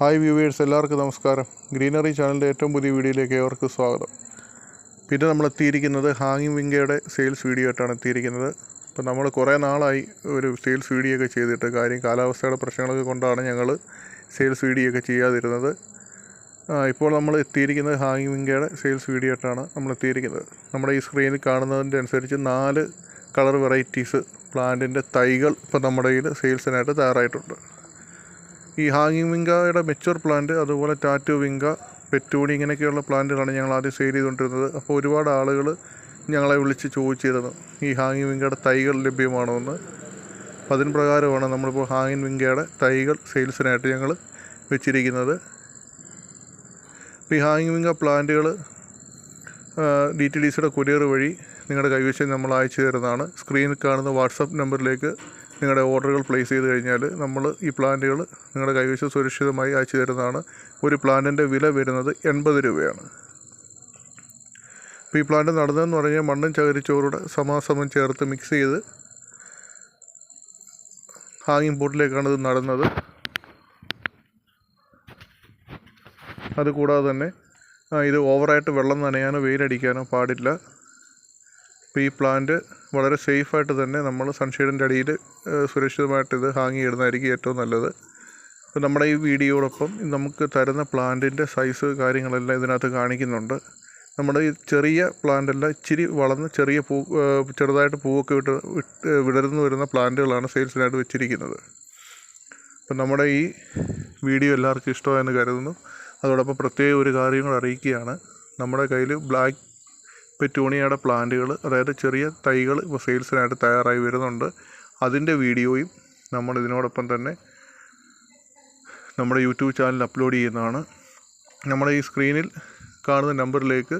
Hi viewers എല്ലാവർക്കും നമസ്കാരം. Greenery ചാനലിന്റെ ഏറ്റവും പുതിയ വീഡിയോയിലേക്ക് ഏവർക്ക് സ്വാഗതം. പിന്നെ നമ്മൾ എത്തിയിരിക്കുന്നത് ഹാങ്ങിങ് വിങ്കയുടെ സെയിൽസ് വീഡിയോ ആയിട്ടാണ് എത്തിയിരിക്കുന്നത്. അപ്പോൾ നമ്മൾ കുറേ നാളായി ഒരു സെയിൽസ് വീഡിയോ ഒക്കെ ചെയ്തിട്ട് കാര്യം കാലാവസ്ഥയുടെ പ്രശ്നങ്ങളൊക്കെ കൊണ്ടാണ് ഞങ്ങൾ സെയിൽസ് വീഡിയോ ഒക്കെ ചെയ്യാതിരുന്നത്. ഇപ്പോൾ നമ്മൾ എത്തിയിരിക്കുന്നത് ഹാങ്ങിങ് വിങ്കയുടെ സെയിൽസ് വീഡിയോ ആയിട്ടാണ് നമ്മൾ എത്തിയിരിക്കുന്നത്. നമ്മുടെ ഈ സ്ക്രീനിൽ കാണുന്നതിന്റെ അനുസരിച്ച് നാല് കളർ വെറൈറ്റീസ് പ്ലാന്റിന്റെ തൈകൾ ഇപ്പോൾ നമ്മുടെ കയ്യിൽ സെയിൽസിനായിട്ട് തയ്യാറായിട്ടുണ്ട്. ഈ ഹാങ്ങിങ് വിങ്കയുടെ മെച്ചൂർ പ്ലാന്റ് അതുപോലെ ടാറ്റു വിങ്ക പെറ്റൂണി ഇങ്ങനെയൊക്കെയുള്ള പ്ലാന്റുകളാണ് ഞങ്ങൾ ആദ്യം സെയിൽ ചെയ്തുകൊണ്ടിരുന്നത്. അപ്പോൾ ഒരുപാട് ആളുകൾ ഞങ്ങളെ വിളിച്ച് ചോദിച്ചിരുന്നു ഈ ഹാങ്ങിങ് വിങ്കയുടെ തൈകൾ ലഭ്യമാണോ എന്ന് അപ്പോൾ അതിന് പ്രകാരമാണ് നമ്മളിപ്പോൾ ഹാങ്ങിങ് വിങ്കയുടെ തൈകൾ സെയിൽസിനായിട്ട് ഞങ്ങൾ വെച്ചിരിക്കുന്നത്. ഈ ഹാങ്ങിങ് വിങ്ക പ്ലാന്റുകൾ ഡി ടി ഡി സിയുടെ കൊറിയർ വഴി നിങ്ങളുടെ കൈവശം നമ്മൾ അയച്ചു തരുന്നതാണ്. സ്ക്രീനിൽ കാണുന്ന വാട്സപ്പ് നമ്പറിലേക്ക് നിങ്ങളുടെ ഓർഡറുകൾ പ്ലേസ് ചെയ്ത് കഴിഞ്ഞാൽ നമ്മൾ ഈ പ്ലാന്റുകൾ നിങ്ങളുടെ കൈവശം സുരക്ഷിതമായി അയച്ചു തരുന്നതാണ്. ഒരു പ്ലാന്റിന്റെ വില വരുന്നത് എൺപത് രൂപയാണ്. അപ്പോൾ ഈ പ്ലാന്റ് നടന്നതെന്ന് പറഞ്ഞാൽ മണ്ണും ചകിരിച്ചോറുടെ സമാസമം ചേർത്ത് മിക്സ് ചെയ്ത് ഹാങ്ങിങ് ബോട്ടിലേക്കാണ് ഇത് നടന്നത്. അതുകൂടാതെ തന്നെ ഇത് ഓവറായിട്ട് വെള്ളം നനയാനോ വെയിലടിക്കാനോ പാടില്ല. അപ്പോൾ ഈ പ്ലാന്റ് വളരെ സേഫായിട്ട് തന്നെ നമ്മൾ സൺഷെയ്ഡിന്റെ അടിയിൽ സുരക്ഷിതമായിട്ട് ഇത് ഹാങ് ചെയ്യുന്നതായിരിക്കും ഏറ്റവും നല്ലത്. അപ്പോൾ നമ്മുടെ ഈ വീഡിയോടൊപ്പം നമുക്ക് തരുന്ന പ്ലാന്റിന്റെ സൈസ് കാര്യങ്ങളെല്ലാം ഇതിനകത്ത് കാണിക്കുന്നുണ്ട്. നമ്മുടെ ഈ ചെറിയ പ്ലാന്റല്ല ഇച്ചിരി വളർന്ന് ചെറിയ പൂ ചെറുതായിട്ട് പൂവൊക്കെ വിട്ട് വിടർന്നു വരുന്ന പ്ലാന്റുകളാണ് സെയിൽസിനായിട്ട് വെച്ചിരിക്കുന്നത്. അപ്പം നമ്മുടെ ഈ വീഡിയോ എല്ലാവർക്കും ഇഷ്ടമായെന്ന് കരുതുന്നു. അതോടൊപ്പം പ്രത്യേക ഒരു കാര്യം കൂടെ അറിയിക്കുകയാണ്. നമ്മുടെ കയ്യിൽ ബ്ലാക്ക് പെറ്റൂണിയയുടെ പ്ലാന്റുകൾ അതായത് ചെറിയ തൈകൾ ഇപ്പോൾ സെയിൽസിനായിട്ട് തയ്യാറായി വരുന്നുണ്ട്. അതിന്റെ വീഡിയോയും നമ്മൾ ഇതിനോടൊപ്പം തന്നെ നമ്മുടെ യൂട്യൂബ് ചാനലിൽ അപ്ലോഡ് ചെയ്യുന്നതാണ്. നമ്മുടെ ഈ സ്ക്രീനിൽ കാണുന്ന നമ്പറിലേക്ക്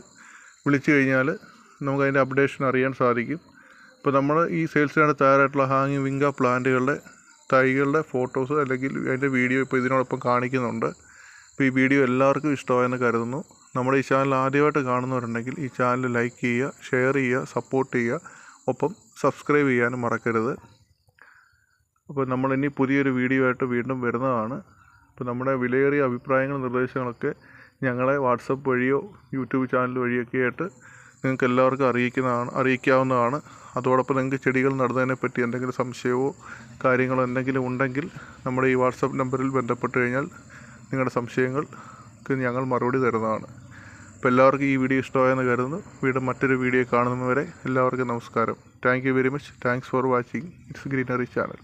വിളിച്ചു കഴിഞ്ഞാൽ നമുക്ക് അതിന്റെ അപ്ഡേഷൻ അറിയാൻ സാധിക്കും. ഇപ്പോൾ നമ്മൾ ഈ സെയിൽസിനായിട്ട് തയ്യാറായിട്ടുള്ള ഹാങ്ങിങ് വിങ്ക പ്ലാന്റുകളുടെ തൈകളുടെ ഫോട്ടോസ് അല്ലെങ്കിൽ അതിന്റെ വീഡിയോ ഇപ്പോൾ ഇതിനോടൊപ്പം കാണിക്കുന്നുണ്ട്. അപ്പോൾ ഈ വീഡിയോ എല്ലാവർക്കും ഇഷ്ടമായെന്ന് കരുതുന്നു. നമ്മുടെ ഈ ചാനൽ ആദ്യമായിട്ട് കാണുന്നവരുണ്ടെങ്കിൽ ഈ ചാനൽ ലൈക്ക് ചെയ്യുക ഷെയർ ചെയ്യുക സപ്പോർട്ട് ചെയ്യുക. ഒപ്പം സബ്സ്ക്രൈബ് ചെയ്യാനും മറക്കരുത്. അപ്പോൾ നമ്മൾ ഇനി പുതിയൊരു വീഡിയോ ആയിട്ട് വീണ്ടും വരുന്നതാണ്. അപ്പോൾ നമ്മുടെ വിലയേറിയ അഭിപ്രായങ്ങളും നിർദ്ദേശങ്ങളൊക്കെ ഞങ്ങളെ വാട്സപ്പ് വഴിയോ യൂട്യൂബ് ചാനൽ വഴിയൊക്കെ ആയിട്ട് നിങ്ങൾക്ക് എല്ലാവർക്കും അറിയിക്കുന്നതാണ് അറിയിക്കാവുന്നതാണ്. അതോടൊപ്പം നിങ്ങൾക്ക് ചെടികൾ നടുന്നതിനെ പറ്റി എന്തെങ്കിലും സംശയമോ കാര്യങ്ങളോ എന്തെങ്കിലും ഉണ്ടെങ്കിൽ നമ്മുടെ ഈ വാട്സപ്പ് നമ്പറിൽ ബന്ധപ്പെട്ട് കഴിഞ്ഞാൽ നിങ്ങളുടെ സംശയങ്ങൾക്ക് ഞങ്ങൾ മറുപടി തരുന്നതാണ്. അപ്പോൾ എല്ലാവർക്കും ഈ വീഡിയോ ഇഷ്ടമായെന്ന് കരുതുന്നു. വീണ്ടും മറ്റൊരു വീഡിയോ കാണുന്നവരെ എല്ലാവർക്കും നമസ്കാരം. Thank you very much thanks for watching it's greenery channel